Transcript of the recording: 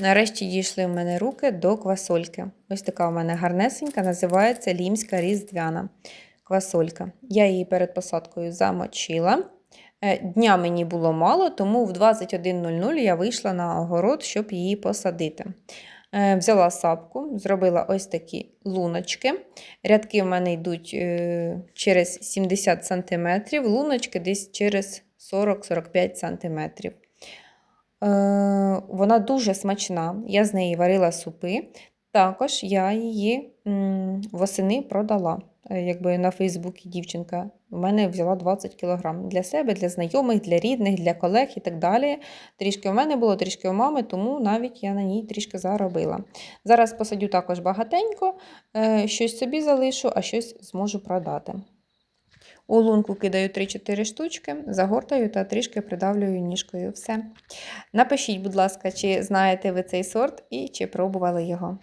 Нарешті дійшли в мене руки до квасольки. Ось така у мене гарнесенька, називається лімська різдвяна квасолька. Я її перед посадкою замочила. Е, Дня мені було мало, тому в 21.00 я вийшла на огород, щоб її посадити. Е, Взяла сапку, зробила ось такі луночки. Рядки в мене йдуть е, через 70 см, луночки десь через 40-45 см. Е, Вона дуже смачна. Я з неї варила супи. Також я її восени продала. Е, Якби на Фейсбуці дівчинка в мене взяла 20 кг для себе, для знайомих, для рідних, для колег і так далі. Трішки в мене було, трішки у мами, тому навіть я на ній трішки заробила. Зараз посадю також багатенько, е, щось собі залишу, а щось зможу продати. У лунку кидаю 3-4 штучки, загортаю та трішки придавлюю ніжкою. Все. Напишіть, будь ласка, чи знаєте ви цей сорт і чи пробували його.